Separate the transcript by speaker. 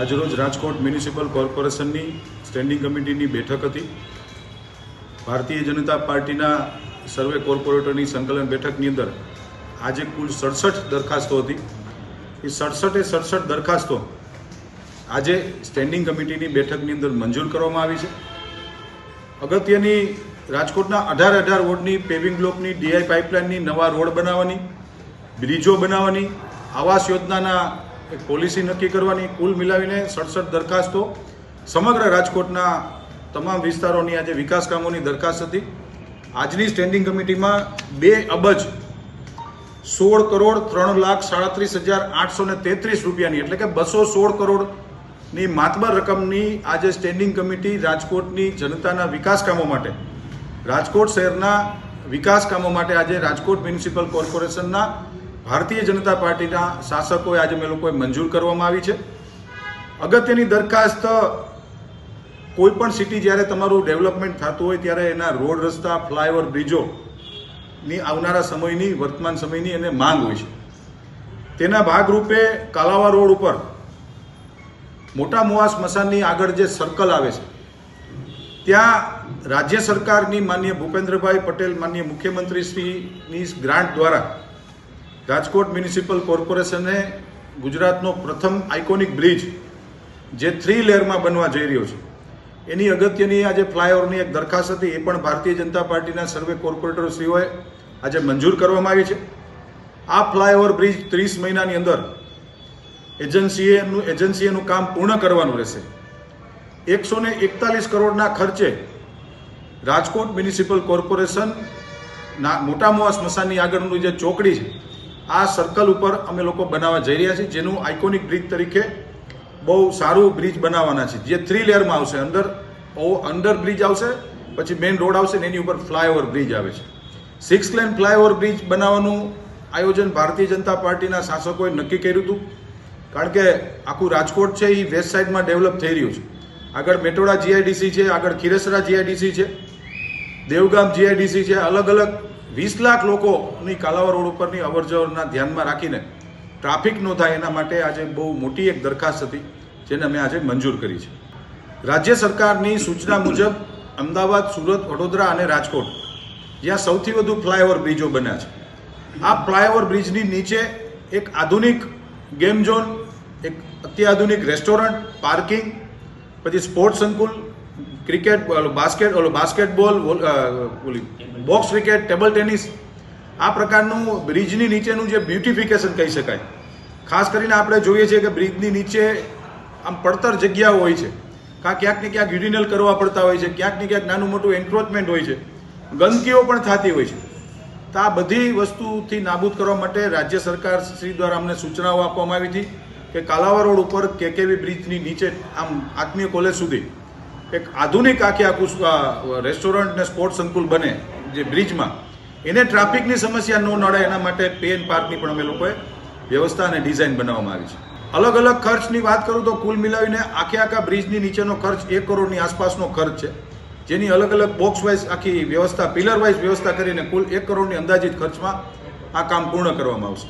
Speaker 1: આજરોજ રાજકોટ મ્યુનિસિપલ કોર્પોરેશનની સ્ટેન્ડિંગ કમિટીની બેઠક હતી. ભારતીય જનતા પાર્ટીના સર્વે કોર્પોરેટરની સંકલન બેઠકની અંદર આજે કુલ સડસઠ દરખાસ્તો હતી. એ સડસઠે સડસઠ દરખાસ્તો આજે સ્ટેન્ડિંગ કમિટીની બેઠકની અંદર મંજૂર કરવામાં આવી છે. અગત્યની રાજકોટના અઢાર અઢાર વોર્ડની પેવિંગ બ્લોકની ડીઆઈ પાઇપલાઇનની નવા રોડ બનાવવાની બ્રિજો બનાવવાની, આવાસ યોજનાના એક પોલિસી નક્કી કરવાની, કુલ મિલાવીને સડસઠ દરખાસ્તો. સમગ્ર રાજકોટના તમામ વિસ્તારોની આજે વિકાસ કામોની દરખાસ્ત હતી. આજની સ્ટેન્ડિંગ કમિટીમાં બે અબજ સોળ કરોડ ત્રણ લાખ સાડત્રીસ હજાર આઠસો ને તેત્રીસ રૂપિયાની, એટલે કે બસો સોળ કરોડની માતબર રકમની આજે સ્ટેન્ડિંગ કમિટી રાજકોટની જનતાના વિકાસ કામો માટે, રાજકોટ શહેરના વિકાસ કામો માટે આજે રાજકોટ મ્યુનિસિપલ કોર્પોરેશનના ભારતીય જનતા પાર્ટીના શાસકોએ આજે મેં લોકોએ મંજૂર કરવામાં આવી છે. અગત્યની દરખાસ્ત કોઈ પણ સિટી જ્યારે તમારું ડેવલપમેન્ટ થતું હોય ત્યારે એના રોડ રસ્તા, ફ્લાયઓવર બ્રિજોની આવનારા સમયની, વર્તમાન સમયની એને માંગ હોય છે. તેના ભાગરૂપે કાલાવા રોડ ઉપર મોટા મોવા સ્મશાનની આગળ જે સર્કલ આવે છે, ત્યાં રાજ્ય સરકારની માન્ય ભૂપેન્દ્રભાઈ પટેલ, માન્ય મુખ્યમંત્રીશ્રીની ગ્રાન્ટ દ્વારા રાજકોટ મ્યુનિસિપલ કોર્પોરેશને ગુજરાતનો પ્રથમ આઇકોનિક બ્રિજ જે થ્રી લેયરમાં બનવા જઈ રહ્યો છે. એની અગત્યની આજે ફ્લાયઓવરની એક દરખાસ્ત હતી, એ પણ ભારતીય જનતા પાર્ટીના સર્વે કોર્પોરેટરશ્રીઓએ આજે મંજૂર કરવામાં આવી છે. આ ફ્લાયઓવર બ્રિજ ત્રીસ મહિનાની અંદર એજન્સીએ એનું એજન્સીએ એનું કામ પૂર્ણ કરવાનું રહેશે. એકસો ને એકતાલીસ કરોડના ખર્ચે રાજકોટ મ્યુનિસિપલ કોર્પોરેશન ના મોટા મોવા સ્મશાનની આગળનું જે ચોકડી છે આ સર્કલ ઉપર અમે લોકો બનાવવા જઈ રહ્યા છીએ, જેનું આઇકોનિક બ્રિજ તરીકે બહુ સારું બ્રિજ બનાવવાના છે. જે થ્રી લેયરમાં આવશે. અંદર અંડર બ્રિજ આવશે, પછી મેઇન રોડ આવશે ને એની ઉપર ફ્લાયઓવર બ્રિજ આવે છે. સિક્સ લેન ફ્લાયઓવર બ્રિજ બનાવવાનું આયોજન ભારતીય જનતા પાર્ટીના શાસકોએ નક્કી કર્યું હતું. કારણ કે આખું રાજકોટ છે, એ વેસ્ટ સાઇડમાં ડેવલપ થઈ રહ્યું છે. આગળ મેટોડા જીઆઈડીસી છે, આગળ ખીરસરા જીઆઈડીસી છે, દેવગામ જીઆઈડીસી છે, અલગ અલગ વીસ લાખ લોકોની કાલાવા રોડ ઉપરની અવરજવરના ધ્યાનમાં રાખીને ટ્રાફિક ન થાય એના માટે આજે બહુ મોટી એક દરખાસ્ત હતી, જેને અમે આજે મંજૂર કરી છે. રાજ્ય સરકારની સૂચના મુજબ અમદાવાદ, સુરત, વડોદરા અને રાજકોટ જ્યાં સૌથી વધુ ફ્લાયઓવર બ્રિજો બન્યા છે. આ ફ્લાયઓવર બ્રિજની નીચે એક આધુનિક ગેમ ઝોન, એક અત્યાધુનિક રેસ્ટોરન્ટ, પાર્કિંગ, પછી સ્પોર્ટ્સ સંકુલ ક્રિકેટ બાસ્કેટ, ઓલો બાસ્કેટબોલ ઓલી બોક્સ ક્રિકેટ, ટેબલ ટેનિસ, આ પ્રકારનું બ્રિજની નીચેનું જે બ્યુટિફિકેશન કહી શકાય. ખાસ કરીને આપણે જોઈએ છીએ કે બ્રિજની નીચે આમ પડતર જગ્યાઓ હોય છે. કાં ક્યાંક ને ક્યાંક યુરિનલ કરવા પડતા હોય છે, ક્યાંક ને ક્યાંક નાનું મોટું એન્ક્રોચમેન્ટ હોય છે. ગંદકીઓ પણ થતી હોય છે. તો આ બધી વસ્તુથી નાબૂદ કરવા માટે રાજ્ય સરકાર શ્રી દ્વારા અમને સૂચનાઓ આપવામાં આવી હતી કે કાલાવા રોડ ઉપર કેકેવી બ્રિજની નીચે આમ આત્મીય કોલેજ સુધી એક આધુનિક આખી આખું રેસ્ટોરન્ટ ને સ્પોર્ટ્સ સંકુલ બને જે બ્રિજમાં એને ટ્રાફિકની સમસ્યા ન નડે એના માટે પેન પાર્કની પણ અમે લોકોએ વ્યવસ્થા અને ડિઝાઇન બનાવવામાં આવી છે. અલગ અલગ ખર્ચની વાત કરું તો કુલ મિલાવીને આખે આખા બ્રિજની નીચેનો ખર્ચ એક કરોડની આસપાસનો ખર્ચ છે. જેની અલગ અલગ બોક્સ વાઇઝ આખી વ્યવસ્થા પિલર વાઇઝ વ્યવસ્થા કરીને કુલ એક કરોડની અંદાજિત ખર્ચમાં આ કામ પૂર્ણ કરવામાં આવશે.